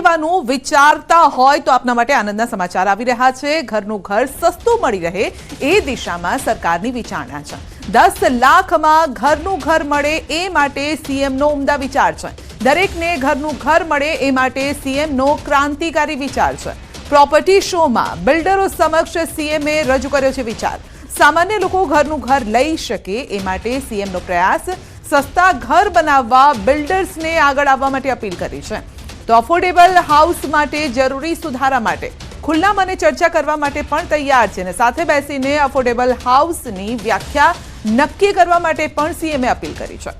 લેવાનું વિચારતા હોય તો આપના માટે આનંદના સમાચાર આવી રહ્યા છે. ઘરનું ઘર સસ્તું મળી રહે એ દિશામાં સરકારની વિચારણા છે. દસ લાખમાં ઘરનું ઘર મળે એ માટે સીએમનો ઉમદા વિચાર છે. દરેકને ઘરનું ઘર મળે એ માટે સીએમનો ક્રાંતિકારી વિચાર છે. પ્રોપર્ટી શોમાં બિલ્ડરો સમક્ષ સીએમએ રજૂ કર્યો છે વિચાર. સામાન્ય લોકો ઘરનું ઘર લઈ શકે એ માટે સીએમનો પ્રયાસ. સસ્તા ઘર બનાવવા બિલ્ડર્સને આગળ આવવા માટે અપીલ કરી છે. તો અફોર્ડેબલ હાઉસ માટે જરૂરી સુધારા માટે ખુલ્લા મને ચર્ચા કરવા માટે પણ તૈયાર છે અને સાથે બેસીને અફોર્ડેબલ હાઉસની વ્યાખ્યા નક્કી કરવા માટે પણ સીએમએ અપીલ કરી છે.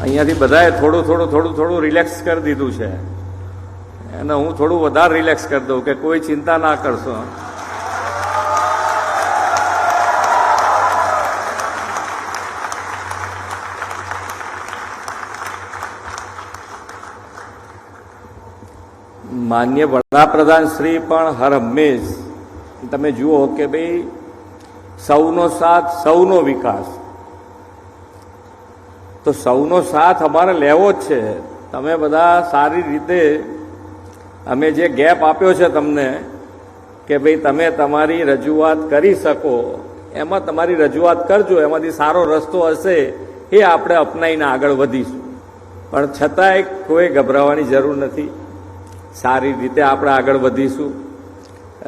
અહીંયાથી બધાએ થોડું થોડું થોડું થોડું રિલેક્સ કરી દીધું છે. અને હું થોડું વધારે રિલેક્સ કરી દઉં કે કોઈ ચિંતા ના કરશો. માન્ય વડાપ્રધાન શ્રી પણ હર હંમેશ. તમે જુઓ કે ભાઈ, સૌનો સાથ, સૌનો વિકાસ. તો સૌનો સાથ અમારે લેવો જ છે. તમે બધા સારી રીતે અમે જે ગેપ આપ્યો છે તમને, કે ભાઈ તમે તમારી રજૂઆત કરી શકો, એમાં તમારી રજૂઆત કરજો, એમાંથી સારો રસ્તો હશે, એ આપણે અપનાવીને આગળ વધીશું. પણ છતાંય કોઈ ગભરાવાની જરૂર નથી. સારી રીતે આપણે આગળ વધીશું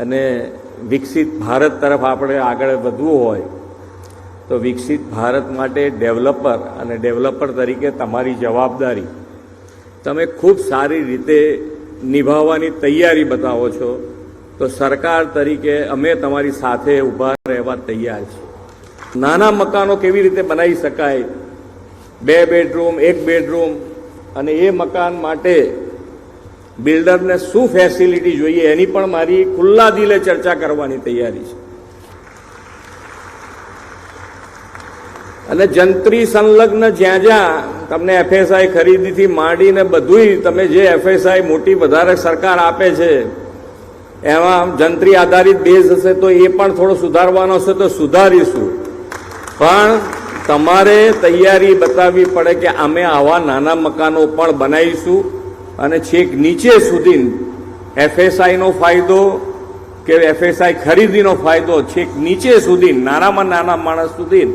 અને વિકસિત ભારત તરફ આપણે આગળ વધવું હોય, તો વિકસિત ભારત માટે ડેવલપર અને ડેવલપર તરીકે તમારી જવાબદારી. તમે ખૂબ સારી રીતે નિભાવવાની તૈયારી બતાવો છો, તો સરકાર તરીકે અમે તમારી સાથે ઊભા રહેવા તૈયાર છીએ. નાના મકાનો કેવી રીતે બનાવી શકાય? બે બેડરૂમ, એક બેડરૂમ અને એ મકાન માટે બિલ્ડરને શું ફેસિલિટી જોઈએ એની પણ મારી ખુલ્લા દિલે ચર્ચા કરવાની તૈયારી છે. અને જંત્રી સંલગ્ન જ્યાં જ્યાં તમને એફએસઆઈ ખરીદીથી માંડીને બધુંય તમે જે એફએસઆઈ મોટી વધારે સરકાર આપે છે, એમાં જંત્રી આધારિત બેઝ હશે તો એ પણ થોડો સુધારવાનો હશે તો સુધારીશું. પણ તમારે તૈયારી બતાવવી પડે કે અમે આવા નાના મકાનો પણ બનાવીશું. અને છેક નીચે સુધી એફએસઆઈનો ફાયદો કે એફએસઆઈ ખરીદીનો ફાયદો છેક નીચે સુધી, નાનામાં નાના માણસ સુધી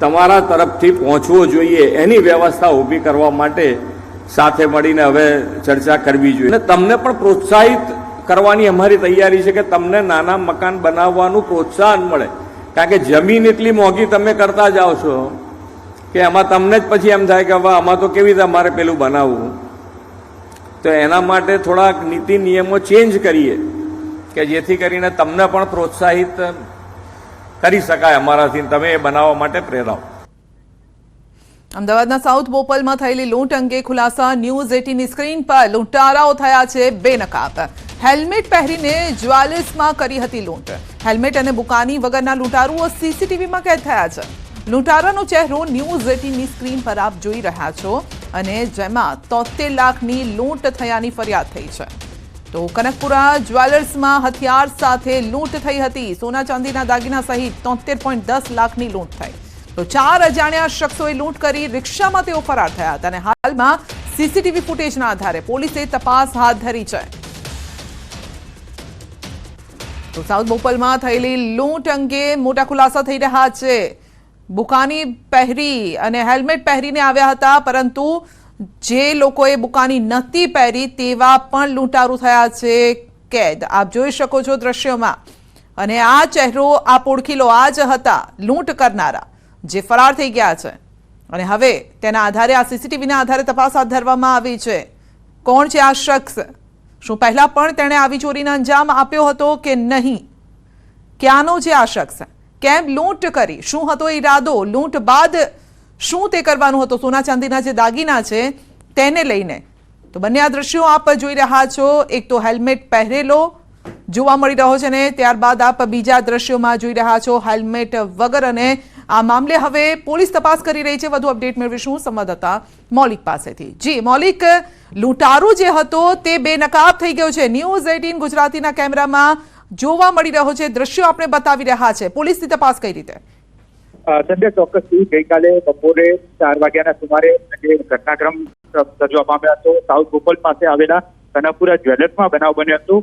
તમારા તરફથી પહોંચવો જોઈએ. એની વ્યવસ્થા ઊભી કરવા માટે સાથે મળીને હવે ચર્ચા કરવી જોઈએ. અને તમને પણ પ્રોત્સાહિત કરવાની અમારી તૈયારી છે કે તમને નાના મકાન બનાવવાનું પ્રોત્સાહન મળે. કારણ કે જમીન એટલી મોંઘી તમે કરતા જાઓ છો કે આમાં તમને જ પછી એમ થાય કે હવે આમાં તો કેવી રીતે અમારે પેલું બનાવવું? તો એના માટે થોડાક નીતિ નિયમો ચેન્જ કરીએ કે જેથી કરીને તમને પણ પ્રોત્સાહિત કરી શકાય અમારાથી તમે એ બનાવવા માટે પ્રેરાવ. અમદાવાદના સાઉથ બોપલમાં થયેલી લૂંટ અંગે ખુલાસા ન્યૂઝ એટીની સ્ક્રીન પર લૂંટારાઓ થયા છે બેનકાબ. હેલ્મેટ પહેરીને જ્વાલિસમાં કરી હતી લૂંટ. હેલ્મેટ અને બુકાની વગરના લૂંટારુઓ સીસીટીવીમાં કેદ થયા છે. લૂંટારાનો ચહેરો ન્યૂઝ એટીનની સ્ક્રીન પર આપ જોઈ રહ્યા છો અને જેમાં તોતેર લાખની લૂંટ થયાની ફરિયાદ થઈ છે. તો કનકપુરા જ્વેલર્સમાં હથિયાર સાથે લૂંટ થઈ હતી. સોના ચાંદીના દાગીના સહિત તોતેર પોઈન્ટ દસ લાખની લૂંટ થઈ. તો ચાર અજાણ્યા શખ્સોએ લૂંટ કરી રિક્ષામાં તેઓ ફરાર થયા હતા અને હાલમાં સીસીટીવી ફૂટેજના આધારે પોલીસે તપાસ હાથ ધરી છે. તો સાઉથ બોપલમાં થયેલી લૂંટ અંગે મોટા ખુલાસા થઈ રહ્યા છે. બુકાની પહેરી અને હેલ્મેટ પહેરીને આવ્યા હતા, પરંતુ જે લોકોએ બુકાની નહોતી પહેરી તેવા પણ લૂંટારૂ થયા છે કેદ. આપ જોઈ શકો છો દ્રશ્યોમાં. અને આ ચહેરો આ પોળખીલો આ જ હતા લૂંટ કરનારા, જે ફરાર થઈ ગયા છે. અને હવે તેના આધારે આ સીસીટીવીના આધારે તપાસ હાથ ધરવામાં આવી છે. કોણ છે આ શખ્સ? શું પહેલાં પણ તેણે આવી ચોરીનો અંજામ આપ્યો હતો કે નહીં? ક્યાંનો છે આ શખ્સ? કેમ લૂંટ કરી? શું હતો ઈરાદો? લૂંટ બાદ શું તે કરવાનું હતું? સોના ચાંદીના જે દાગીના છે, તેને લઈને. તો બંને આ દ્રશ્યો આપ જોઈ રહ્યા છો. એક તો હેલ્મેટ પહેરેલો જોવા મળી રહ્યો છે ને ત્યારબાદ આપ બીજા દ્રશ્યોમાં જોઈ રહ્યા છો હેલ્મેટ વગર અને આ મામલે હવે પોલીસ તપાસ કરી રહી છે. વધુ અપડેટ મેળવીશું સંવાદદાતા મૌલિક પાસેથી. જી, મૌલિક, લૂંટારો જે હતો તે બેનકાબ થઈ ગયો છે. ન્યૂઝ એટીન ગુજરાતીના કેમેરામાં જોવા મળી રહ્યો છે, દ્રશ્યો આપણે બતાવી રહ્યા છે. પોલીસની તપાસ કઈ રીતે? સંજય ચોક્કસથી ગઈકાલે બપોરે ચાર વાગ્યાના સુમારે જે ઘટનાક્રમ સર્જવા પામ્યો હતો, સાઉથ ગોપલ પાસે આવેલા કનકપુરા જ્વેલર્સમાં બનાવ બન્યો હતો.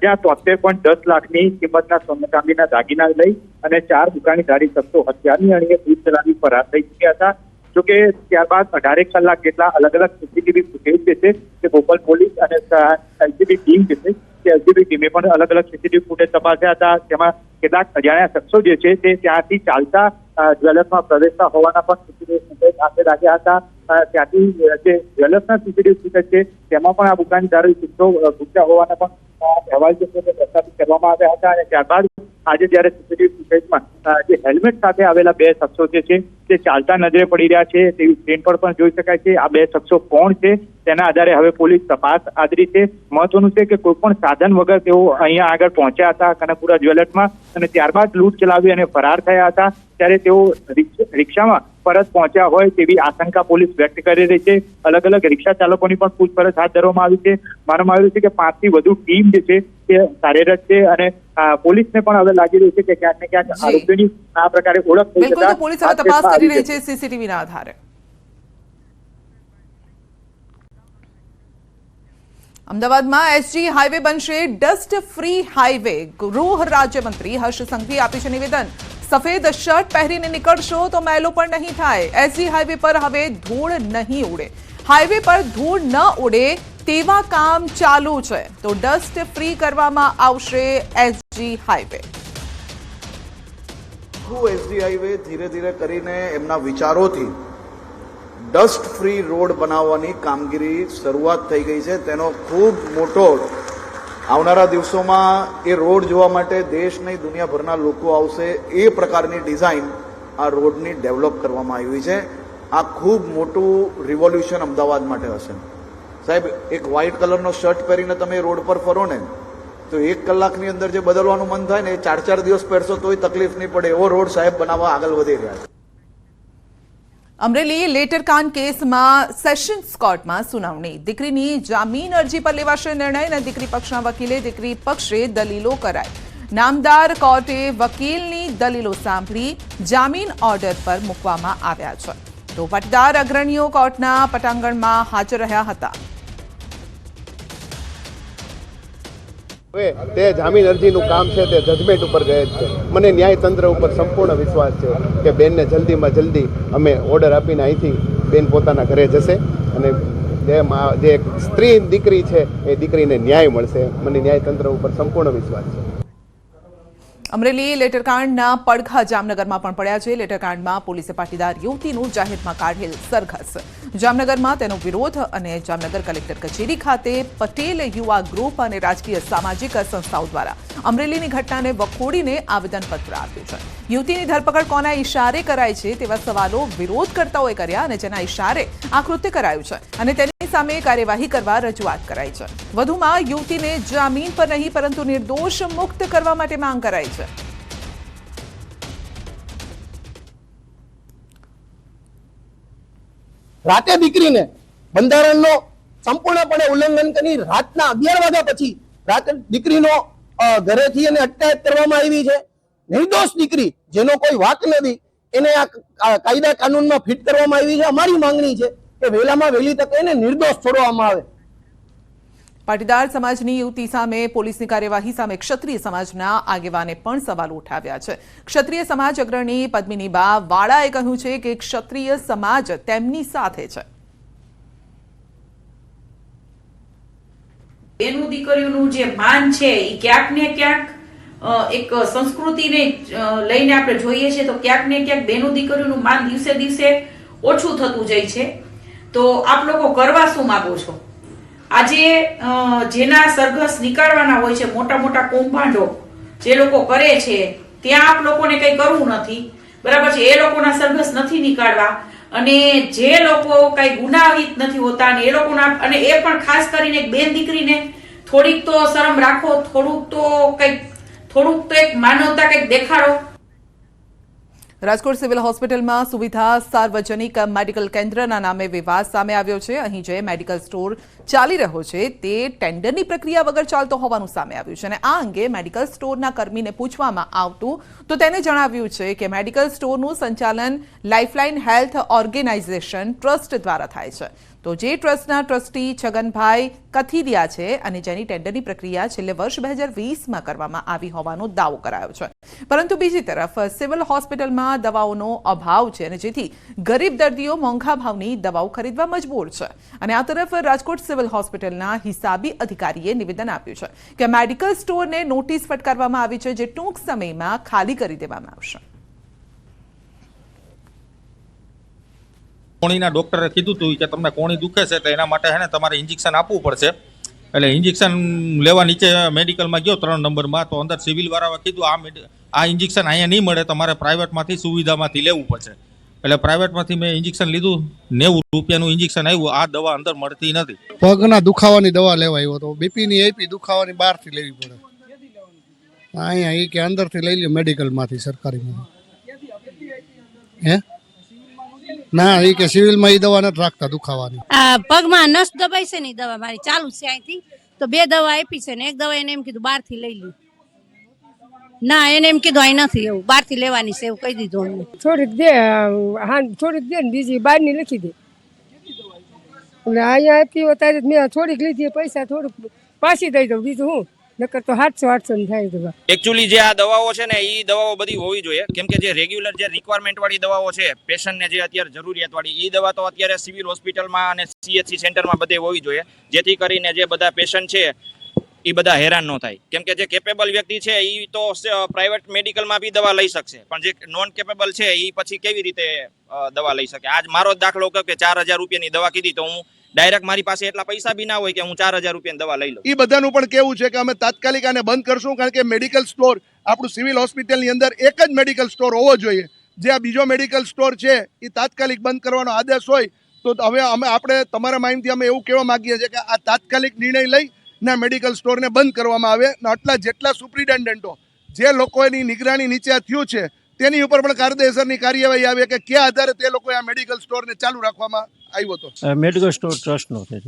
જ્યાં તોતેર પોઈન્ટ દસ લાખની કિંમતના સોના દાગીના લઈ અને ચાર દુકાનીધારી શખ્સો હથિયારની અણીએ દૂધ ચલાવી ફરાર થઈ ચૂક્યા હતા. જોકે ત્યારબાદ અઢારેક કલાક જેટલા અલગ અલગ સીસીટીવી ફૂટેજ જે છે, તે ભોપાલ પોલીસ અને એલસીબી ટીમ જે છે એલસીબી ટીમે પણ અલગ અલગ સીસીટીવી ફૂટેજ તપાસ્યા હતા. તેમાં કેટલાક અજાણ્યા શખ્સો જે છે તે ત્યાંથી ચાલતા જ્વેલર્સમાં પ્રવેશતા હોવાના પણ સીસીટીવી ફૂટેજ હાથે લાગ્યા હતા. ત્યાંથી જે જ્વેલર્સના સીસીટીવી ફૂટેજ છે તેમાં પણ આ દુકાનદારો દારૂ અ, ઘૂસ્યા હોવાના પણ અહેવાલ છે તે પ્રસ્થાપિત કરવામાં આવ્યા હતા અને ત્યારબાદ આજે જ્યારે સીસીટીવી ફૂટેજમાં જે હેલ્મેટ સાથે આવેલા બે શખ્સો જે છે તે ચાલતા નજરે પડી રહ્યા છે તેવી સ્ક્રીન પર પણ જોઈ શકાય છે આ બે શખ્સો કોણ છે તેના આધારે હવે પોલીસ તપાસ આદરી છે. મહત્વનું છે કે કોઈ પણ સાધન વગર તેઓ અહીંયા આગળ પહોંચ્યા હતા કનકપુરા જ્વેલર્સમાં અને ત્યારબાદ લૂંટ ચલાવી અને ફરાર થયા હતા. ત્યારે તેઓ રિક્ષામાં પરત પહોંચ્યા હોય તેવી આશંકા પોલીસ વ્યક્ત કરી રહી છે. અલગ અલગ રિક્ષા ચાલકોની પણ પૂછપરછ હાથ ધરવામાં આવી છે. માનવામાં આવ્યું છે કે પાંચથી વધુ ટીમ જે છે તે કાર્યરત છે અને પોલીસને પણ હવે લાગી રહ્યું છે કે ક્યાંક ને ક્યાંક આરોપીની આ પ્રકારે ઓળખ થઈ બિલકુલ પોલીસ હવે તપાસ કરી રહી છે. સીસીટીવીના આધારે. અમદાવાદમાં એસજી હાઈવે બનશે ડસ્ટ ફ્રી હાઈવે. ગૃહ રાજ્યમંત્રી હર્ષ સંઘવી આપી છે નિવેદન. સફેદ શર્ટ પહેરીને નીકળશો તો મેલો પણ નહીં થાય. એસજી હાઈવે પર હવે ધૂળ નહીં ઉડે. હાઈવે પર ધૂળ ન ઉડે તેવા કામ ચાલુ છે. તો ડસ્ટ ફ્રી કરવામાં આવશે એસજી હાઈવે. એસજી હાઈવે ધીરે ધીરે કરીને એમના વિચારોથી ડસ્ટ ફ્રી રોડ બનાવવાની કામગીરી શરૂઆત થઈ ગઈ છે. તેનો ખૂબ મોટો આવનારા દિવસોમાં એ રોડ જોવા માટે દેશ નહીં દુનિયાભરના લોકો આવશે એ પ્રકારની ડિઝાઇન આ રોડની ડેવલપ કરવામાં આવી છે. આ ખૂબ મોટું રિવોલ્યુશન અમદાવાદ માટે હશે. સાહેબ, એક વ્હાઇટ કલરનો શર્ટ પહેરીને તમે રોડ પર ફરો ને, તો એક કલાકની અંદર જે બદલવાનું મન થાય ને, એ ચાર ચાર દિવસ પહેરશો તોય તકલીફ નહીં પડે. એવો રોડ સાહેબ બનાવવા આગળ વધી રહ્યા છે. અમરેલી લેટરકાન કેસમાં સેશન્સ કોર્ટમાં સુનાવણી. દીકરીની જામીન અરજી પર લેવાશે નિર્ણય અને દીકરી પક્ષના વકીલે દીકરી પક્ષે દલીલો કરાઈ. નામદાર કોર્ટે વકીલની દલીલો સાંભળી જામીન ઓર્ડર પર મૂકવામાં આવ્યા છે. તો પટદાર અગ્રણીઓ કોર્ટના પટાંગણમાં હાજર રહ્યા હતા. હવે તે જામીન અરજીનું કામ છે, તે જજમેન્ટ ઉપર ગયે છે. મને ન્યાયતંત્ર ઉપર સંપૂર્ણ વિશ્વાસ છે કે બેનને જલ્દીમાં જલ્દી અમે ઓર્ડર આપીને અહીંથી બેન પોતાના ઘરે જશે અને જે એક સ્ત્રી દીકરી છે, એ દીકરીને ન્યાય મળશે. મને ન્યાયતંત્ર ઉપર સંપૂર્ણ વિશ્વાસ છે. અમરેલી લેટરકાંડના પડઘા જામનગરમાં પણ પડ્યા છે. લેટરકાંડમાં પોલીસે પાટીદાર યુવતીનું જાહેરમાં કાઢેલ સરઘસ. જામનગરમાં તેનો વિરોધ અને જામનગર કલેક્ટર કચેરી ખાતે પટેલ યુવા ગ્રુપ અને રાજકીય સામાજિક સંસ્થાઓ દ્વારા અમરેલીની ઘટનાને વખોડીને આવેદનપત્ર આપ્યું છે. યુવતીની ધરપકડ કોના ઇશારે કરાય છે તેવા સવાલો વિરોધકર્તાઓએ કર્યા અને જેના ઇશારે આ કૃત્ય કરાયું છે અને તેની સામે કાર્યવાહી કરવા રજૂઆત કરાઈ છે. વધુમાં યુવતીને જામીન પર નહીં પરંતુ નિર્દોષ મુક્ત કરવા માટે માંગ કરાઈ છે. રાતે દીકરીને બંધારણનો સંપૂર્ણપણે ઉલ્લંઘન કરી રાતના અગિયાર વાગ્યા પછી રાતે દીકરીનો ઘરેથી એને અટકાયત કરવામાં આવી છે. નિર્દોષ દીકરી, જેનો કોઈ વાક નથી, એને આ કાયદા કાનૂનમાં ફિટ કરવામાં આવી છે. અમારી માંગણી છે કે વહેલામાં વહેલી તકે એને નિર્દોષ છોડવામાં આવે. પાટીદાર સમાજની યુવતી સામે પોલીસની કાર્યવાહી સામે ક્ષત્રિય સમાજના આગેવાને પણ સવાલ ઉઠાવ્યા છે. ક્ષત્રિય સમાજ અગ્રણી પદ્મિની બા વાળાએ કહ્યું છે કે ક્ષત્રિય સમાજ તેમની સાથે છે. એનું દીકરીઓનું જે માન છે એ ક્યાંક ને ક્યાંક એક સંસ્કૃતિને લઈને આપણે જોઈએ છીએ તો ક્યાંક ને ક્યાંક બેનું દીકરીઓનું માન દિવસે દિવસે ઓછું થતું જાય છે. તો આપ લોકો કરવા શું માગો છો? આજે જેના સરઘસ નીકાળવાના હોય છે, મોટા મોટા કૌભાંડો જે લોકો કરે છે, ત્યાં આપ લોકોને કંઈ કરવું નથી. બરાબર છે? એ લોકોના સરઘસ નથી નીકાળવા. અને જે લોકો કઈ ગુનાહિત નથી હોતા, અને એ લોકોના, અને એ પણ ખાસ કરીને બેન દીકરીને થોડીક તો શરમ રાખો, થોડુંક તો કંઈક, થોડુંક તો એક માનવતા કંઈક દેખાડો. રાજકોટ સિવિલ હોસ્પિટલમાં સુવિધા સાર્વજનિક મેડિકલ કેન્દ્રના નામે વિવાદ સામે આવ્યો છે. અહીં જે મેડિકલ સ્ટોર ચાલી રહ્યો છે તે ટેન્ડરની પ્રક્રિયા વગર ચાલતો હોવાનું સામે આવ્યું છે અને આ અંગે મેડિકલ સ્ટોરના કર્મીને પૂછવામાં આવતું તો તેને જણાવ્યું છે કે મેડિકલ સ્ટોરનું સંચાલન લાઇફલાઇન હેલ્થ ઓર્ગેનાઇઝેશન ટ્રસ્ટ દ્વારા થાય છે. તો જે ટ્રસ્ટના ટ્રસ્ટી છગનભાઈ કથિરિયા છે અને જેની ટેન્ડરની પ્રક્રિયા છેલ્લે વર્ષ બે હજાર વીસમાં કરવામાં આવી હોવાનો દાવો કરાયો છે. પરંતુ બીજી તરફ, સિવિલ હોસ્પિટલમાં દવાઓનો અભાવ છે અને જેથી ગરીબ દર્દીઓ મોંઘા ભાવની દવાઓ ખરીદવા મજબૂર છે. અને આ તરફ રાજકોટ સિવિલ હોસ્પિટલના હિસાબી અધિકારીએ નિવેદન આપ્યું છે કે મેડિકલ સ્ટોરને નોટિસ ફટકારવામાં આવી છે જે ટૂંક સમયમાં ખાલી કરી દેવામાં આવશે. કોણીના ડૉક્ટરે કીધું હતું કે તમને કોણી દુખે છે, તો એના માટે છે ને તમારે ઇન્જેક્શન આપવું પડશે. એટલે ઇન્જેક્શન લેવા નીચે મેડિકલમાં ગયો ત્રણ નંબરમાં, તો અંદર સિવિલ વાળાએ કીધું, આ આ ઇન્જેક્શન અહીંયા નહીં મળે, તમારે પ્રાઇવેટમાંથી સુવિધામાંથી લેવું પડશે. એટલે પ્રાઇવેટમાંથી મેં ઇન્જેક્શન લીધું, નેવું રૂપિયાનું ઇન્જેક્શન આવ્યું, આ દવા અંદર મળતી નથી. પગના દુખાવાની દવા લેવા આવ્યો તો, બીપીની એપી દુખાવાની બહારથી લેવી પડે. અહીંયા એ કે અંદરથી લઈ લ્યો મેડિકલમાંથી સરકારીમાં હે? ના એ કે સિવિલમાં એ દવા નથી રાખતા દુખાવાની. આ પગમાં નસ દબાઈ છે ને એ દવા મારી ચાલુ છે અહીંથી. તો બે દવા આપી છે ને એક દવા એને એમ કીધું બહારથી લઈ લી ના એને એમ કીધું અહીં નથી એવું બહારથી લેવાની છે એવું કહી દીધું અમને. થોડીક દે હા થોડીક દે ને બીજી બહારની લખી દે. એટલે અહીંયા આપી હોય ત્યારે મેં થોડીક લીધી પૈસા થોડુંક પાછી દઈ દઉં બીજું હું? નકર તો સાતસો આઠસો ને થાય દવા એકચ્યુઅલી જે આ દવાઓ છે ને એ દવાઓ બધી હોવી જોઈએ. કેમ કે જે રેગ્યુલર જે રિક્વાયરમેન્ટ વાળી દવાઓ છે પેશન્ટને જે અત્યારે જરૂરિયાત વાળી એ દવા તો અત્યારે સિવિલ હોસ્પિટલમાં અને સીએચસી સેન્ટરમાં બધે હોવી જોઈએ. જેથી કરીને જે બધા પેશન્ટ છે એ બધા હેરાન ન થાય. કેમ કે જે કેપેબલ વ્યક્તિ છે એ તો પ્રાઇવેટ મેડિકલમાં બી દવા લઈ શકશે. પણ જે નોન કેપેબલ છે એ પછી કેવી રીતે દવા લઈ શકે? આજ મારો દાખલો કે ચાર હજાર રૂપિયાની દવા કીધી તો હું ડાયરેક્ટ મારી પાસે એટલા પૈસા બી ના હોય કે હું ચાર હજાર રૂપિયાની દવા લઈ લઉં. એ બધાનું પણ કેવું છે કે અમે તાત્કાલિક આને બંધ કરશું કારણ કે મેડિકલ સ્ટોર આપણું સિવિલ હોસ્પિટલની અંદર એક જ મેડિકલ સ્ટોર હોવો જોઈએ. જે આ બીજો મેડિકલ સ્ટોર છે એ તાત્કાલિક બંધ કરવાનો આદેશ હોય તો હવે અમે, આપણે તમારા માહિતી અમે એવું કહેવા માંગીએ છીએ કે આ તાત્કાલિક નિર્ણય લઈ ને મેડિકલ સ્ટોરને બંધ કરવામાં આવે આટલા જેટલા સુપ્રિન્ટેન્ડન્ટો, જે લોકોની નિગરાની નીચે થયું છે તેની ઉપર પણ કાયદેસરની કાર્યવાહી આવે કે કયા આધારે તે લોકોએ આ મેડિકલ સ્ટોરને ચાલુ રાખવામાં આવ્યો હતો? મેડિકલ સ્ટોર ટ્રસ્ટનો છે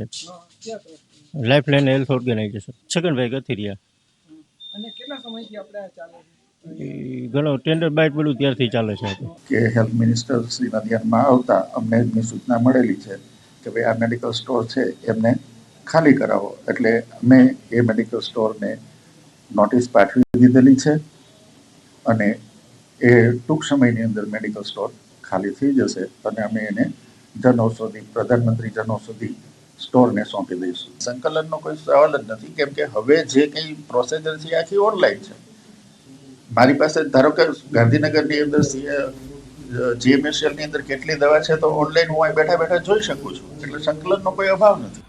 life line health organisation Chhaganbhai Gathiriya. અને કેટલા ચાલો એ ઘણો ટેન્ડર બાઇટ પેલું ત્યારથી ચાલે છે કે હેલ્થ મિનિસ્ટર શ્રીના ધ્યાનમાં આવતા અમને એમની સૂચના મળેલી છે કે ભાઈ આ મેડિકલ સ્ટોર છે એમને ખાલી કરાવો. એટલે અમે એ મેડિકલ સ્ટોરને નોટિસ પાઠવી દીધેલી છે અને એ ટૂંક સમયની અંદર મેડિકલ સ્ટોર ખાલી થઈ જશે અને અમે એને જન ઔષધિ પ્રધાનમંત્રી જન ઔષધિ સ્ટોરને સોંપી દઈશું. સંકલનનો કોઈ સવાલ જ નથી, કેમ કે હવે જે કંઈ પ્રોસેજર છે આખી ઓનલાઈન છે. મારી પાસે ધારો કે ગાંધીનગરની અંદર જીએમએસએલની અંદર કેટલી દવા છે તો ઓનલાઈન હું અહીં બેઠા બેઠા જોઈ શકું છું. એટલે સંકલનનો કોઈ અભાવ નથી.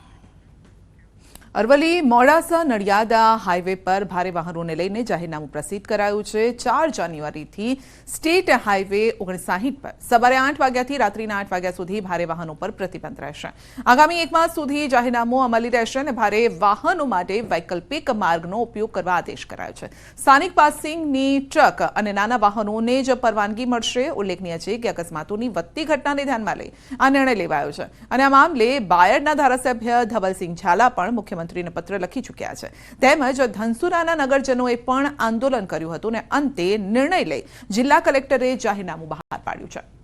અરવલ્લી, મોડાસા, નડિયાદા હાઈવે પર ભારે વાહનોને લઈને જાહેરનામું પ્રસિદ્ધ કરાયું છે. ચાર જાન્યુઆરીથી સ્ટેટ હાઈવે ઓગણસાહીઠ પર સવારે આઠ વાગ્યાથી રાત્રિના આઠ વાગ્યા સુધી ભારે વાહનો પર પ્રતિબંધ રહેશે. આગામી એક માસ સુધી જાહેરનામું અમલી રહેશે અને ભારે વાહનો માટે વૈકલ્પિક માર્ગનો ઉપયોગ કરવા આદેશ કરાયો છે. સ્થાનિક પાસિંગની ટ્રક અને નાના વાહનોને જ પરવાનગી મળશે. ઉલ્લેખનીય છે કે અકસ્માતોની વધતી ઘટનાને ધ્યાનમાં લઈ આ નિર્ણય લેવાયો છે. અને આ મામલે બાયડના ધારાસભ્ય ધવલસિંહ ઝાલા પણ મુખ્યમંત્રીને પત્ર લખી ચૂક્યા છે. તેમજ ધનસુરાના નગરજનોએ પણ આંદોલન કર્યું હતું અને અંતે નિર્ણય લઈ જિલ્લા કલેક્ટરે જાહેરનામું બહાર પાડ્યું છે.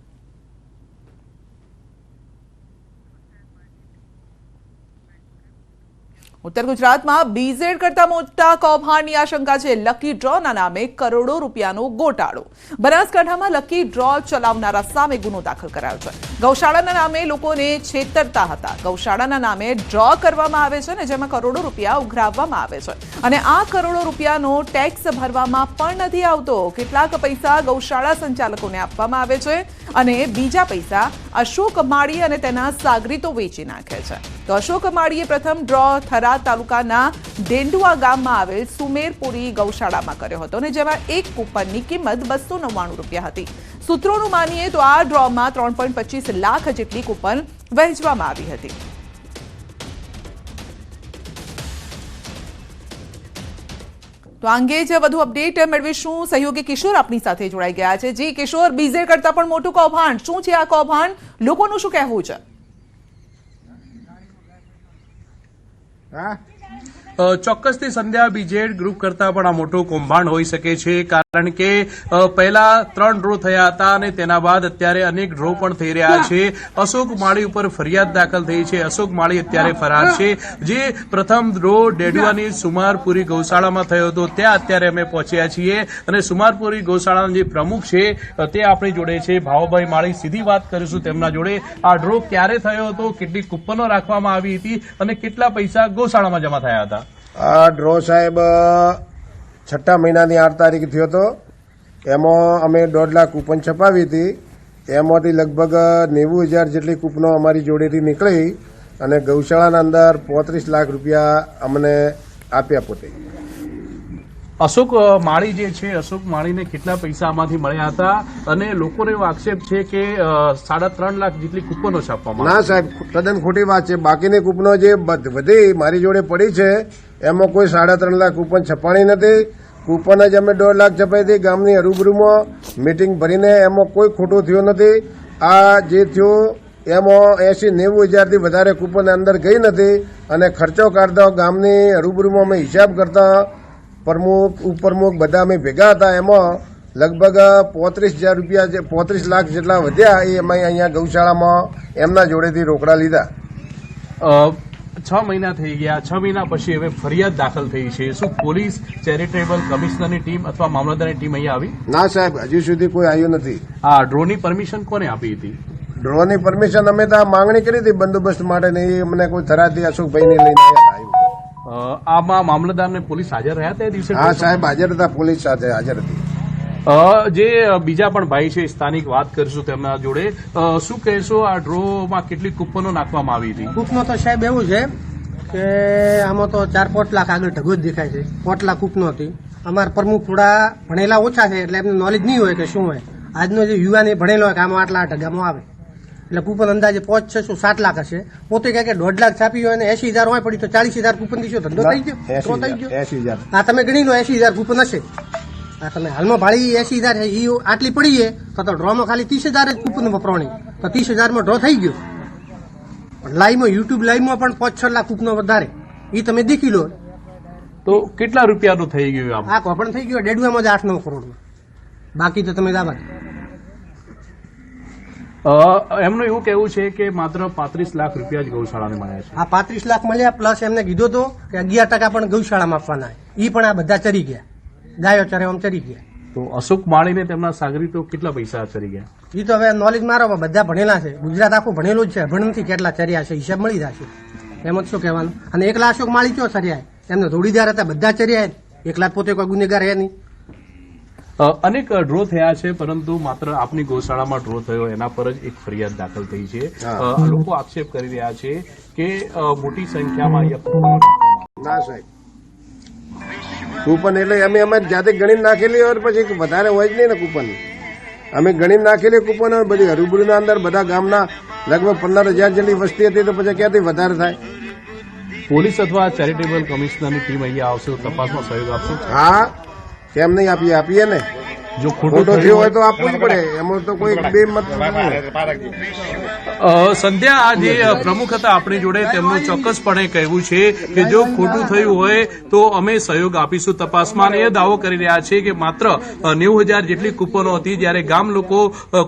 ઉત્તર ગુજરાતમાં બીઝેડ કરતા મોટા કૌભાંડની આશંકા છે. લકી ડ્રોના નામે કરોડો રૂપિયાનો ગોટાળો. બનાસકાંઠામાં લકી ડ્રો ચલાવનારા સામે ગુનો દાખલ કરાયો છે. ગૌશાળાના નામે લોકોને છેતરતા હતા. ગૌશાળાના નામે ડ્રો કરવામાં આવે છે ને જેમાં કરોડો રૂપિયા ઉઘરાવવામાં આવે છે. અને આ કરોડો રૂપિયાનો ટેક્સ ભરવામાં પણ નથી આવતો. કેટલાક પૈસા ગૌશાળા સંચાલકોને આપવામાં આવે છે અને બીજા પૈસા અશોક માળી અને તેના સાગરીતો વેચી નાખે છે. તો અશોક માળીએ પ્રથમ ડ્રો થરા તાલુકાના ડેંડુઆ ગામમાં આવેલ સુમેરપુરી ગૌશાળામાં કર્યો હતો અને જેમાં એક કૂપનની કિંમત બસો નવ્વાણું રૂપિયા હતી. સૂત્રોનું માનીએ તો આ ડ્રોમાં ત્રણ પોઈન્ટ પચીસ લાખ જેટલી કૂપન વહેંચવામાં આવી હતી. તો અંગે જ વધુ અપડેટ મેળવીશું સહયોગી કિશોર આપણી સાથે જોડાઈ ગયા છે. જી કિશોર બીઝે કરતા પણ મોટું કૌભાંડ. શું છે આ કૌભાંડ? લોકોનું શું કહેવું છે? ચોક્કસથી સંધ્યા બીજેડ ગ્રુપ કરતાં પણ આ મોટું કૌભાંડ હોઈ શકે છે, કારણ કે પહેલા ત્રણ ડ્રો થયા હતા અને તેના બાદ અત્યારે અનેક ડ્રો પણ થઈ રહ્યા છે. અશોક માળી ઉપર ફરિયાદ દાખલ થઈ છે. અશોક માળી અત્યારે ફરાર છે. જે પ્રથમ ડ્રો ડેડવાની સુમારપુરી ગૌશાળામાં થયો હતો. ત્યાં અત્યારે અમે પહોંચ્યા છીએ અને સુમારપુરી ગૌશાળાના જે પ્રમુખ છે તે આપણી જોડે છે. ભાવભાઈ માળી, સીધી વાત કરીશું તેમના જોડે. આ ડ્રો ક્યારે થયો હતો? કેટલી કૂપનો રાખવામાં આવી હતી? અને કેટલા પૈસા ગૌશાળામાં જમા થયા હતા? આ ડ્રો સાહેબ છઠ્ઠા મહિનાની આઠ તારીખ થયો હતો. એમાં અમે દોઢ લાખ કૂપન છપાવી હતી. એમાંથી લગભગ નેવું હજાર જેટલી કૂપનો અમારી જોડેથી નીકળી અને ગૌશાળાના અંદર પોત્રીસ લાખ રૂપિયા અમને આપ્યા પોતે. અશોક માળી જે છે અશોક માળીને કેટલા પૈસા આમાંથી મળ્યા હતા? અને લોકોને એવો આક્ષેપ છે કે સાડા ત્રણ લાખ જેટલી કૂપનો છાપવામાં ના સાહેબ તદ્દન ખોટી વાત છે. બાકીની કૂપનો જે બધ- મારી જોડે પડી છે એમાં કોઈ સાડા ત્રણ લાખ કૂપન છપાણી નથી. કૂપન જ અમે દોઢ લાખ છપાઈ હતી. ગામની હરૂબરૂમાં મિટિંગ ભરીને એમાં કોઈ ખોટું થયું નથી. આ જે થયું એમાં એસી નેવું હજારથી વધારે કૂપન અંદર ગઈ નથી. અને ખર્ચો કાઢતા ગામની હરૂબરૂમાં અમે હિસાબ કરતા પ્રમુખ ઉપપ્રમુખ બધા અમે ભેગા હતા. એમાં લગભગ પોત્રીસ હજાર રૂપિયા જે પોત્રીસ લાખ જેટલા વધ્યા એ અમે અહીંયા ગૌશાળામાં એમના જોડેથી રોકડા લીધા. છ મહિના થઈ ગયા. છ મહિના પછી હવે ફરિયાદ દાખલ થઈ છે. શું પોલીસ ચેરિટેબલ કમિશનરની ટીમ અથવા મામલતદારની ટીમ અહીંયા આવી? ના સાહેબ હજુ સુધી કોઈ આવ્યું નથી. આ ડ્રોની પરમિશન કોને આપી હતી? ડ્રોની પરમિશન અમે તો આ માંગણી કરી હતી બંદોબસ્ત માટે નહીં અમને કોઈ ધરાતી અશોકભાઈને લઈને આવ્યા આમાં મામલતદાર ને પોલીસ હાજર રહ્યા તે દિવસે હા સાહેબ હાજર હતા પોલીસ સાથે હાજર હતી. જે બીજા પણ ભાઈ છે સ્થાનિક વાત કરીશું તેમના જોડે. શું કહેશો આ ડ્રોમાં કેટલી કૂપનો નાખવામાં આવી હતી? કૂપનો તો સાહેબ એવું છે કે આમાં તો ચાર પાંચ લાખ આગળ ઢગો જ દેખાય છે. પાંચ લાખ કૂપનો હતી. અમારા પ્રમુખ થોડા ભણેલા ઓછા છે એટલે એમને નોલેજ નહીં હોય કે શું હોય. આજનો જે યુવાન એ ભણેલો હોય કે આમાં આટલા ઢગામાં આવે. એટલે કૂપન અંદાજે પાંચ છસો સાત લાખ હશે. પોતે કહે કે દોઢ લાખ છાપી હોય અને એસી હજાર હોય પડી તો ચાલીસ હજાર કૂપન દીશો ધંધો થઈ ગયો તો થઈ ગયો. એસી હજાર. તમે ગણી લો એસી હજાર કૂપન હશે. હા તમે હાલમાં ભાડી એસી હજાર છે એ આટલી પડી છે તો તો ડ્રોમાં ખાલી ત્રીસ હજાર જ કૂપન વપરાણી. તો ત્રીસ હજારમાં ડ્રો થઈ ગયો. પણ લાઈવમાં યુટ્યુબ લાઈવમાં પણ પાંચ છ લાખ કૂપનો વધારે. એ તમે દેખી લો. તો કેટલા રૂપિયાનું થઈ ગયું આ કોપણ થઈ ગયો ડેડવામાં જ આઠ નવ કરોડનું. બાકી તો તમે અ, એમનું એવું કહેવું છે કે માત્ર પાંત્રીસ લાખ રૂપિયા જ ગૌશાળાને મળ્યા છે. આ પાંત્રીસ લાખ મળ્યા પ્લસ એમને કીધું હતું કે અગિયાર ટકા પણ ગૌશાળામાં આપવાના એ પણ આ બધા ચરી ગયા. ગાયો ચરે આમ ચરી ગયા. તો અશોક માળીને તેમના સાગરીતો કેટલા પૈસા ચરી ગયા? એ તો હવે નોલેજ મારો બધા ભણેલા છે. ગુજરાત આખું ભણેલું જ છે. ભણથી કેટલા ચર્યા છે હિસાબ મળી જશે. એમ જ શું કહેવાનું? અને એકલા અશોક માળી કયો ચર્યા એમને જોડીદાર હતા બધા ચર્યા એકલા પોતે કોઈ ગુનેગાર હે નહીં. અનેક ડ્રો થયા છે પરંતુ માત્ર આપની ગૌશાળામાં ડ્રો થયો એના પર જ એક ફરિયાદ દાખલ થઈ છે. લોકો આક્ષેપ કરી રહ્યા છે કે મોટી સંખ્યામાં ના સાહેબ. કૂપન એટલે અમે અમારી જાતે ગણીને નાખેલી હોય પછી વધારે હોય જ નહીં ને કૂપન. અમે ગણીને નાખેલી કૂપન હોય બધી હરુબરુના અંદર બધા ગામના લગભગ પંદર હજાર જેટલી વસ્તી હતી તો પછી ક્યાંથી વધારે થાય? પોલીસ અથવા ચેરિટેબલ કમિશનરની ટીમ અહીંયા આવશે તપાસમાં સહયોગ આપશે. હા. કેમ નહીં આપીએ? આપીએ ને? જો ખોટો થયો હોય તો આપવું જ પડે. એમાં તો કોઈ બે મત સંધ્યા આ જે પ્રમુખ હતા આપણી જોડે તેમનું ચોક્કસપણે કહેવું છે કે જો ખોટું થયું હોય તો અમે સહયોગ આપીશું તપાસમાં. એ દાવો કરી રહ્યા છે કે માત્ર નેવું હજાર જેટલી કૂપનો હતી જ્યારે ગામ લોકો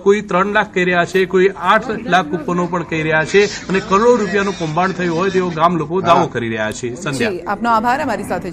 કોઈ ત્રણ લાખ કહી રહ્યા છે કોઈ આઠ લાખ કૂપનો પણ કહી રહ્યા છે અને કરોડ રૂપિયાનું કૌભાંડ થયું હોય તેવો ગામ લોકો દાવો કરી રહ્યા છે. સંધ્યા. આપનો આભાર અમારી સાથે